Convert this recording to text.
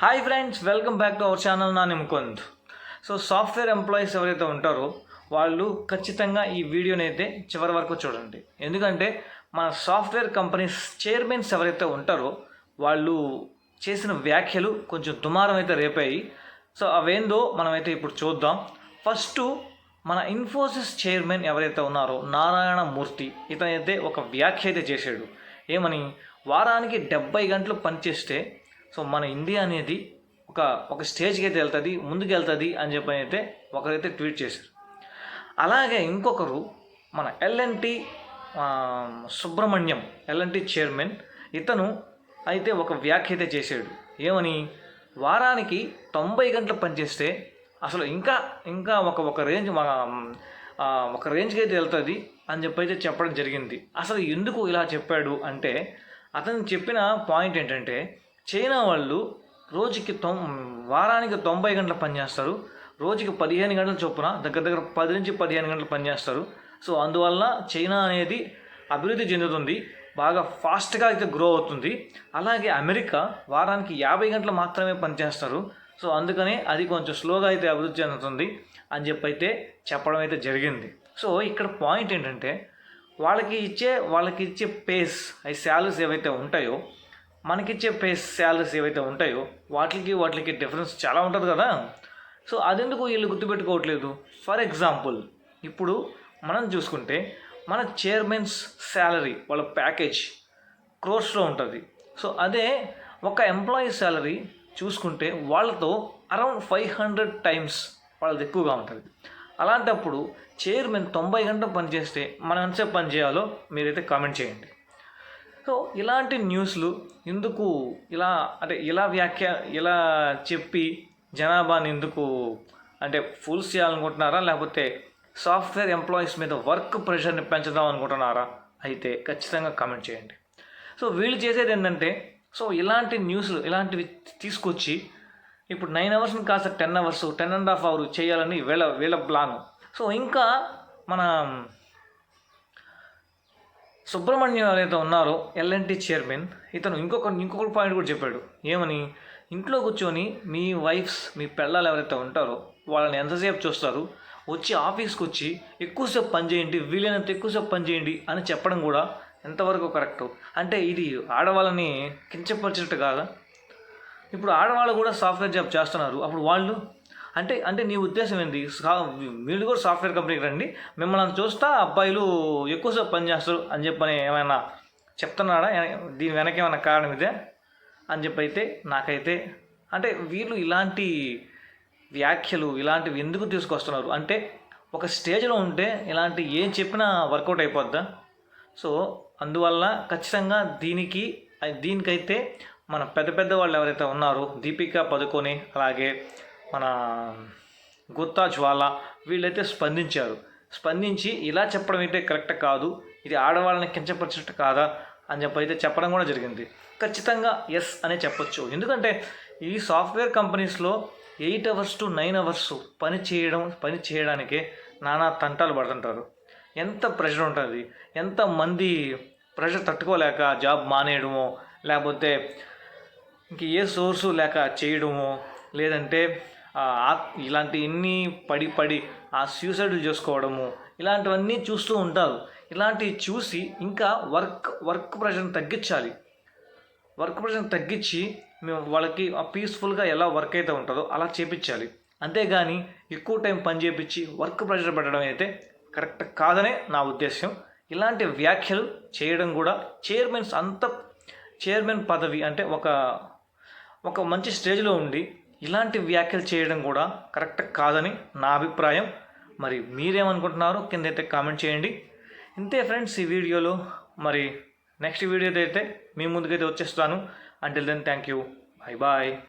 Hi friends welcome back to our channel నా నిమ్కొంద్ so software employees ఎవరైతే ఉంటారో వాళ్ళు ఖచ్చితంగా ఈ వీడియోని అయితే చివరి వరకు చూడండి. ఎందుకంటే మన సాఫ్ట్వేర్ కంపెనీస్ చైర్మన్స్ ఎవరైతే ఉంటారో వాళ్ళు చేసిన వ్యాఖ్యలు కొంచెం దుమారం అయితే రేపాయి. సో అవేందో మనమైతే ఇప్పుడు చూద్దాం. ఫస్ట్ మన ఇన్ఫోసిస్ చైర్మన్ ఎవరైతే ఉన్నారో నారాయణ మూర్తి ఇతనైతే ఒక వ్యాఖ్య అయితే చేశాడు. ఏమని? వారానికి డెబ్బై గంటలు పనిచేస్తే సో మన ఇండియా అనేది ఒక ఒక స్టేజ్కి అయితే వెళ్తుంది ముందుకు వెళ్తుంది అని చెప్పి అయితే ఒకరైతే ట్వీట్ చేశారు. అలాగే ఇంకొకరు మన ఎల్ఎన్టి సుబ్రహ్మణ్యం ఎల్ఎన్టి చైర్మన్ ఇతను అయితే ఒక వ్యాఖ్య అయితే చేశాడు. ఏమని? వారానికి తొంభై గంటలు పనిచేస్తే అసలు ఇంకా ఇంకా ఒక ఒక రేంజ్ మన ఒక రేంజ్కి అయితే వెళ్తుంది అని చెప్పి అయితే చెప్పడం జరిగింది. అసలు ఎందుకు ఇలా చెప్పాడు అంటే అతను చెప్పిన పాయింట్ ఏంటంటే చైనా వాళ్ళు రోజుకి తొం వారానికి తొంభై గంటలు పనిచేస్తారు రోజుకి పదిహేను గంటల చొప్పున దగ్గర దగ్గర పది నుంచి పదిహేను గంటలు పనిచేస్తారు సో అందువల్ల చైనా అనేది అభివృద్ధి చెందుతుంది. బాగా ఫాస్ట్గా అయితే గ్రో అవుతుంది. అలాగే అమెరికా వారానికి యాభై గంటలు మాత్రమే పనిచేస్తారు సో అందుకనే అది కొంచెం స్లోగా అయితే అభివృద్ధి చెందుతుంది అని చెప్పి అయితే చెప్పడం అయితే జరిగింది. సో ఇక్కడ పాయింట్ ఏంటంటే వాళ్ళకి ఇచ్చే వాళ్ళకి ఇచ్చే పేస్ అవి శాలరీస్ ఏవైతే ఉంటాయో మనకిచ్చే పేస్ శాలరీస్ ఏవైతే ఉంటాయో వాటికి వాటికి డిఫరెన్స్ చాలా ఉంటుంది కదా. సో అదెందుకు వీళ్ళు గుర్తుపెట్టుకోవట్లేదు? ఫర్ ఎగ్జాంపుల్ ఇప్పుడు మనం చూసుకుంటే మన చైర్మన్స్ శాలరీ వాళ్ళ ప్యాకేజ్ క్రోర్స్లో ఉంటుంది. సో అదే ఒక ఎంప్లాయీ శాలరీ చూసుకుంటే వాళ్ళతో అరౌండ్ ఫైవ్ హండ్రెడ్ టైమ్స్ వాళ్ళది ఎక్కువగా ఉంటుంది. అలాంటప్పుడు చైర్మన్ తొంభై గంటలు పనిచేస్తే మనం ఎంతసేపు పని చేయాలో మీరైతే కామెంట్ చేయండి. సో ఇలాంటి న్యూస్లు ఎందుకు ఇలా అంటే ఇలా వ్యాఖ్య ఇలా చెప్పి జనాభాని ఎందుకు అంటే ఫుల్స్ చేయాలనుకుంటున్నారా? లేకపోతే సాఫ్ట్వేర్ ఎంప్లాయీస్ మీద వర్క్ ప్రెషర్ని పెంచుదాం అనుకుంటున్నారా? అయితే ఖచ్చితంగా కామెంట్ చేయండి. సో వీళ్ళు చేసేది ఏంటంటే సో ఇలాంటి న్యూస్లు ఇలాంటివి తీసుకొచ్చి ఇప్పుడు నైన్ అవర్స్ని కాస్త ten hours ten and half hour చేయాలని వీళ్ళ వీళ్ళ ప్లాన్. సో ఇంకా మన సుబ్రహ్మణ్యం ఏదైతే ఉన్నారో ఎల్ఎన్టీ చైర్మన్. ఇతను ఇంకొక ఇంకొక పాయింట్ కూడా చెప్పాడు. ఏమని? ఇంట్లో కూర్చొని మీ వైఫ్స్ మీ పిల్లలు ఎవరైతే ఉంటారో వాళ్ళని ఎంతసేపు చూస్తారు? వచ్చి ఆఫీస్కి వచ్చి ఎక్కువసేపు పని చేయండి వీలైనంత ఎక్కువసేపు పని చేయండి అని చెప్పడం కూడా ఎంతవరకు కరెక్ట్? అంటే ఇది ఆడవాళ్ళని కించపరిచినట్టు కాదా? ఇప్పుడు ఆడవాళ్ళు కూడా సాఫ్ట్వేర్ జాబ్ చేస్తున్నారు. అప్పుడు వాళ్ళు అంటే అంటే నీ ఉద్దేశం ఏంటి మీరు కూడా సాఫ్ట్వేర్ కంపెనీకి రండి. మిమ్మల్ని చూస్తా అబ్బాయిలు ఎక్కువసేపు పనిచేస్తారు అని చెప్పని ఏమైనా చెప్తున్నాడా? దీని వెనక ఏమైనా కారణం ఇదే? అని చెప్పి అయితే నాకైతే అంటే వీళ్ళు ఇలాంటి వ్యాఖ్యలు ఇలాంటివి ఎందుకు తీసుకొస్తున్నారు? అంటే ఒక స్టేజ్లో ఉంటే ఇలాంటి ఏం చెప్పినా వర్కౌట్ అయిపోద్దా? సో అందువల్ల ఖచ్చితంగా దీనికి దీనికైతే మన పెద్ద పెద్ద వాళ్ళు ఎవరైతే ఉన్నారో దీపికా పదుకొని అలాగే మన గుత్తా జ్వాల వీళ్ళైతే స్పందించారు. స్పందించి ఇలా చెప్పడం అయితే కరెక్ట్ కాదు. ఇది ఆడవాళ్ళని కించపరిచినట్టు కాదా అని చెప్పి అయితే చెప్పడం కూడా జరిగింది. ఖచ్చితంగా ఎస్ అనే చెప్పొచ్చు. ఎందుకంటే ఈ సాఫ్ట్వేర్ కంపెనీస్లో eight hours to nine hours పని చేయడం పని చేయడానికే నానా తంటాలు పడుతుంటారు. ఎంత ప్రెషర్ ఉంటుంది? ఎంత మంది ప్రెషర్ తట్టుకోలేక జాబ్ మానేయడమో లేకపోతే ఇంక ఏ సోర్సు లేక చేయడమో లేదంటే ఇలాంటి ఇన్ని పడి పడి ఆ సూసైడ్లు చేసుకోవడము ఇలాంటివన్నీ చూస్తూ ఉంటారు. ఇలాంటివి చూసి ఇంకా వర్క్ వర్క్ ప్రెషర్ని తగ్గించాలి. వర్క్ ప్రెషర్ని తగ్గించి మేము వాళ్ళకి ఆ పీస్ఫుల్గా ఎలా వర్క్ అయితే ఉంటుందో అలా చేపించాలి. అంతేగాని ఎక్కువ టైం పని చేపించి వర్క్ ప్రెషర్ పెట్టడం అయితే కరెక్ట్ కాదనే నా ఉద్దేశం ఇలాంటి వ్యాఖ్యలు చేయడం కూడా చైర్మన్స్ అంత చైర్మన్ పదవి అంటే ఒక ఒక మంచి స్టేజ్లో ఉండి ఇలాంటి వ్యాఖ్యలు చేయడం కూడా కరెక్ట్ కాదని నా అభిప్రాయం. మరి మీరేమనుకుంటున్నారో? కింద అయితే కామెంట్ చేయండి. ఇంతే ఫ్రెండ్స్ ఈ వీడియోలో. మరి నెక్స్ట్ వీడియో అయితే మీ ముందుకైతే వచ్చేస్తాను. Until then thank you bye bye